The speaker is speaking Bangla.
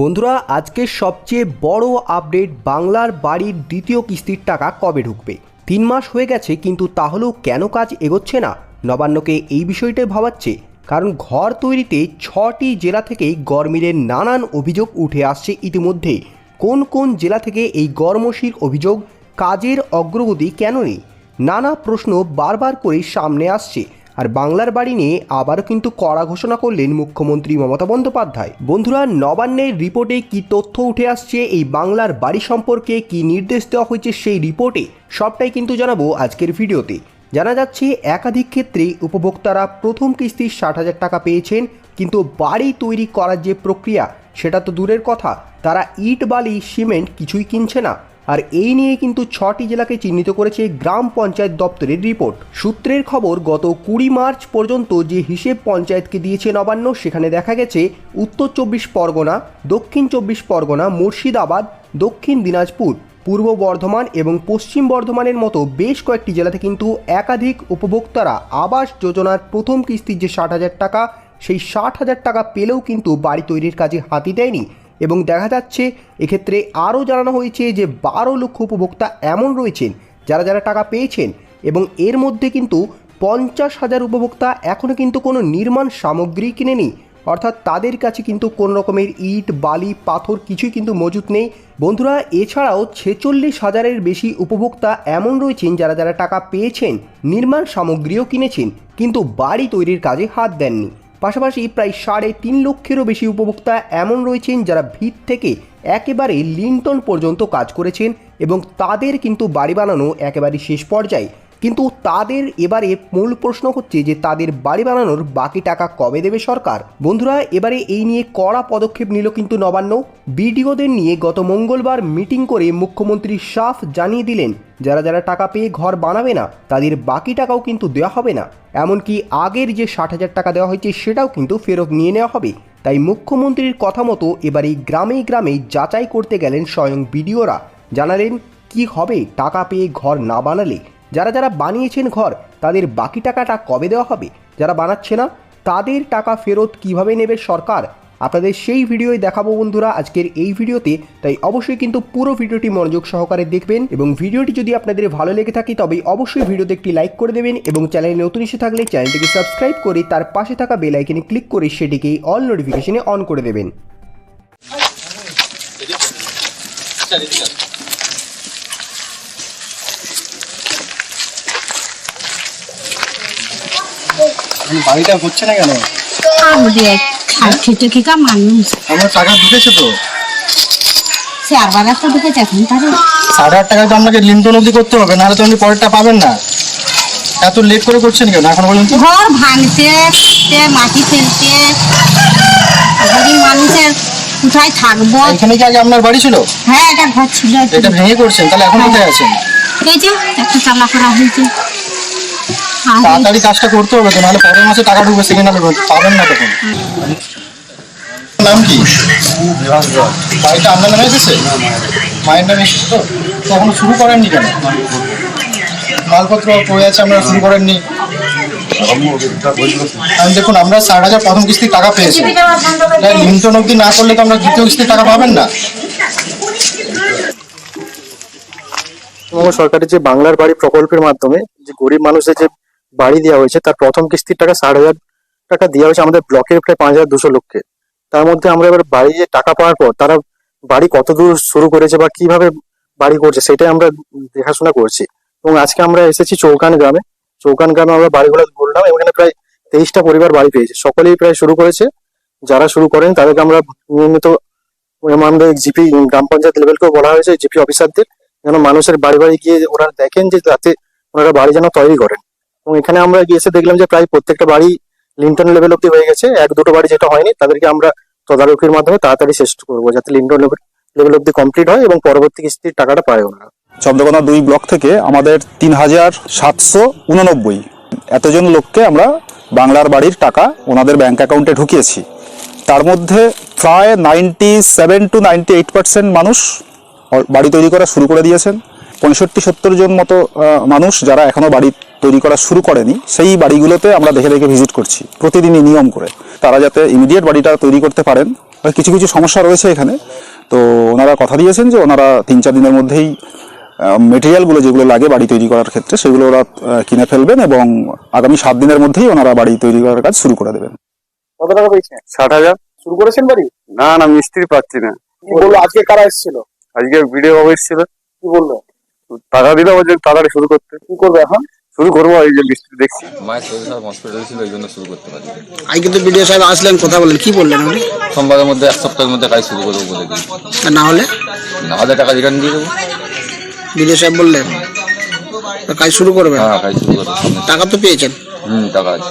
বন্ধুরা আজকের সবচেয়ে বড় আপডেট বাংলার বাড়ির দ্বিতীয় কিস্তির টাকা কবে ঢুকবে? তিন মাস হয়ে গেছে, কিন্তু তাহলেও কেন কাজ এগোচ্ছে না? নবান্নকে এই বিষয়টাই ভাবাচ্ছে, কারণ ঘর তৈরিতে ছটি জেলা থেকেই গরমিলের নানান অভিযোগ উঠে আসছে ইতিমধ্যে। কোন কোন জেলা থেকে এই গরমশির অভিযোগ, কাজের অগ্রগতি কেন নেই নানা প্রশ্ন বারবার করে সামনে আসছে। আর বাংলার বাড়ি নিয়ে আবারও কিন্তু কড়া ঘোষণা করলেন মুখ্যমন্ত্রী মমতা বন্দ্যোপাধ্যায়। বন্ধুরা, নবান্নের রিপোর্টে কি তথ্য উঠে আসছে, এই বাংলার বাড়ি সম্পর্কে কি নির্দেশ দেওয়া হয়েছে সেই রিপোর্টে সবটাই কিন্তু জানাব আজকের ভিডিওতে। জানা যাচ্ছে, একাধিক ক্ষেত্রে উপভোক্তারা প্রথম কিস্তির ষাট হাজার টাকা পেয়েছেন, কিন্তু বাড়ি তৈরি করার যে প্রক্রিয়া, সেটা তো দূরের কথা। তারা ইট, বালি, সিমেন্ট কিছুই কিনছে না। আর এই নিয়ে কিন্তু ছটি জেলাকে চিহ্নিত করেছে গ্রাম পঞ্চায়েত দপ্তরের রিপোর্ট। সূত্রের খবর, গত কুড়ি মার্চ পর্যন্ত যে হিসেব পঞ্চায়েতকে দিয়েছে নবান্ন, সেখানে দেখা গেছে উত্তর চব্বিশ পরগনা, দক্ষিণ চব্বিশ পরগনা, মুর্শিদাবাদ, দক্ষিণ দিনাজপুর, পূর্ব বর্ধমান এবং পশ্চিম বর্ধমানের মতো বেশ কয়েকটি জেলাতে কিন্তু একাধিক উপভোক্তারা আবাস যোজনার প্রথম কিস্তির যে ষাট হাজার টাকা, সেই ষাট হাজার টাকা পেলেও কিন্তু বাড়ি তৈরির কাজে হাতি দেয়নি। এবং দেখা যাচ্ছে এক্ষেত্রে আরও জানানো হয়েছে যে বারো লক্ষ উপভোক্তা এমন রয়েছেন যারা যারা টাকা পেয়েছেন এবং এর মধ্যে কিন্তু পঞ্চাশ হাজার উপভোক্তা এখনও কিন্তু কোনো নির্মাণ সামগ্রী কিনেনি। অর্থাৎ তাদের কাছে কিন্তু কোনো রকমের ইট, বালি, পাথর কিছুই কিন্তু মজুত নেই। বন্ধুরা, এছাড়াও ছেচল্লিশ হাজারের বেশি উপভোক্তা এমন রয়েছেন যারা যারা টাকা পেয়েছেন, নির্মাণ সামগ্রীও কিনেছেন, কিন্তু বাড়ি তৈরির কাজে হাত দেননি। পাশাপাশি প্রায় সাড়ে তিন লক্ষেরও বেশি উপভোক্তা এমন রয়েছেন যারা ভিত থেকে একেবারে লিন্টন পর্যন্ত কাজ করেছেন এবং তাদের কিন্তু বাড়ি বানানো একেবারে শেষ পর্যায়ে। কিন্তু তাদের এবারে মূল প্রশ্ন হচ্ছে যে তাদের বাড়ি বানানোর বাকি টাকা কবে দেবে সরকার? বন্ধুরা, এবারে এই নিয়ে কড়া পদক্ষেপ নিল কিন্তু নবান্ন। বিডিওদের নিয়ে গত মঙ্গলবার মিটিং করে মুখ্যমন্ত্রী সাফ জানিয়ে দিলেন, যারা যারা টাকা পেয়ে ঘর বানাবে না, তাদের বাকি টাকাও কিন্তু দেওয়া হবে না। এমনকি আগের যে ষাট হাজার টাকা দেওয়া হয়েছে, সেটাও কিন্তু ফেরত নিয়ে নেওয়া হবে। তাই মুখ্যমন্ত্রীর কথা মতো এবারে গ্রামে গ্রামে যাচাই করতে গেলেন স্বয়ং বিডিওরা। জানালেন, কি হবে টাকা পেয়ে ঘর না বানালে? যারা যারা বানিয়েছেন ঘর তাদের বাকি টাকাটা কবে দেওয়া হবে যারা বানাচ্ছে না তাদের টাকা ফেরত কীভাবে নেবে সরকার আপনাদের সেই ভিডিওই দেখাবো বন্ধুরা আজকের এই ভিডিওতে তাই অবশ্যই কিন্তু পুরো ভিডিওটি মনোযোগ সহকারে দেখবেন এবং ভিডিওটি যদি আপনাদের ভালো লেগে থাকে তবে অবশ্যই ভিডিওতে একটি লাইক করে দেবেন এবং চ্যানেলে নতুন এসে থাকলে চ্যানেলটিকে সাবস্ক্রাইব করে তার পাশে থাকা বেল আইকনে ক্লিক করে সেটিকে অল নোটিফিকেশনে অন করে দেবেন বাড়িটা হচ্ছে না কেন? দেখ আর খেটে খেকা মানুষ? আমার টাকা ঢুকেছে তো। আর বার একটা ঢুকেছে এখন তারে ষাট হাজার টাকা তো আপনাকে লিন্টন অবধি করতে হবে নাহলে তো আপনি পরেরটা পাবেন না। এত লেট করে করছেন কেন? এখন পর্যন্ত ঘর ভাঙতে তে মাটি গরিব মানুষের কোথায় থাকব? এখানে কি আগে আপনার বাড়ি ছিল? হ্যাঁ এটা ঘর ছিল। এটা ভেঙে করছেন তাহলে এখন কোথায় আছেন? এই যে একটা চালা করা হয়েছে। তাড়াতাড়ি কাজটা করতে হবে তো নাহলে পরের মাসে টাকা ঢুকবে সেখানে আপনি পাবেন না তখন। নাম কি? বাড়িটা আপনার নামে এসেছে? মায়ের নামে এসেছে তো? তখন শুরু করেননি কেন? মালপত্র পড়ে আছে আমরা শুরু করেননি। আমি দেখুন আমরা ষাট হাজার প্রথম কিস্তির টাকা পেয়েছি। লিমিটন অবধি না করলে তো আমরা দ্বিতীয় কিস্তির টাকা পাবেন না। সরকারের যে বাংলার বাড়ি প্রকল্পের মাধ্যমে যে গরিব মানুষের যে বাড়ি দেওয়া হয়েছে। তার প্রথম কিস্তির টাকা ষাট হাজার টাকা দেওয়া হয়েছে আমাদের ব্লকের প্রায় পাঁচ হাজার দুশো লোককে। তার মধ্যে আমরা এবার বাড়ি যে টাকা পাওয়ার পর তারা বাড়ি কত দূর শুরু করেছে বা কীভাবে বাড়ি করছে সেটাই আমরা দেখাশোনা করছি। এবং আজকে আমরা এসেছি চৌকান গ্রামে। চৌকান গ্রামে আমরা বাড়িগুলো ঘুরলাম এখানে প্রায় তেইশটা পরিবার বাড়ি পেয়েছে। সকলেই প্রায় শুরু করেছে। যারা শুরু করেন তাদেরকে আমরা নিয়মিত আমাদের জিপি গ্রাম পঞ্চায়েত লেভেলকেও বলা হয়েছে জিপি অফিসারদের। যেন মানুষের বাড়ি বাড়ি গিয়ে ওরা দেখেন যে যাতে ওনারা বাড়ি যেন তৈরি করেন। এবং এখানে আমরা গিয়েছে দেখলাম যে প্রায় প্রত্যেকটা বাড়ি লিন্টন লেভেল অব্দি হয়ে গেছে। এক দুটো বাড়ি যেটা হয়নি, তাদেরকে আমরা তদারকির মাধ্যমে তাড়াতাড়ি শেষ করব যাতে লিন্টন লেভেল অব্দি কমপ্লিট হয় এবং পরবর্তী কিস্তির টাকাটা পায় ওনারা চন্দ্রকোনা দুই ব্লক থেকে আমাদের তিন হাজার সাতশো উননব্বই এতজন লোককে আমরা বাংলার বাড়ির টাকা ওনাদের ব্যাংক অ্যাকাউন্টে ঢুকিয়েছি। তার মধ্যে প্রায় ninety seven to ninety eight percent মানুষ বাড়ি তৈরি করা শুরু করে দিয়েছেন। পঁয়ষট্টি সত্তর জন মতো মানুষ যারা এখনও বাড়ি তৈরি করা শুরু করেনি সেই বাড়িগুলোতে আমরা দেখে দেখে ভিজিট করছি প্রতিদিনই নিয়ম করে। তারা যাতে ইমিডিয়েট বাড়িটা তৈরি করতে পারেন কিছু কিছু সমস্যা রয়েছে এখানে। তো ওনারা কথা দিয়েছেন যে ওনারা তিন চার দিনের মধ্যেই মেটেরিয়ালগুলো যেগুলো লাগে বাড়ি তৈরি করার ক্ষেত্রে সেগুলো ওরা কিনে ফেলবেন এবং আগামী সাত দিনের মধ্যেই ওনারা বাড়ি তৈরি করার কাজ শুরু করে দেবেন। কত টাকা পেয়েছেন? ষাট হাজার। শুরু করেছেন বাড়ি? না না মিস্ত্রি পাচ্ছি না। কি বলল? আজকে কারা এসেছিল? আজকে ভিডিও অফিস ছিল কি বলল? টাকা দিলে বলছে তাড়াতাড়ি শুরু করতে। কি করবে এখন? শুরু করব এই যে মিস্ত্রি দেখছি। মায়ের শরীর খারাপ হসপিটালে ছিল এই জন্য শুরু করতে পারি আজকে তো বিডিও সাহেব আসলেন কথা বললেন কি বললেন উনি? সোমবারের মধ্যে এক সপ্তাহের মধ্যে কাজ শুরু করব বলে দিই আর না হলে? না হাজার টাকা রিটার্ন দিয়ে দেবো। বিডিও সাহেব বললেন তো কাজ শুরু করবেন? হ্যাঁ কাজ শুরু করব। টাকা তো পেয়েছেন। হুম টাকা আছে।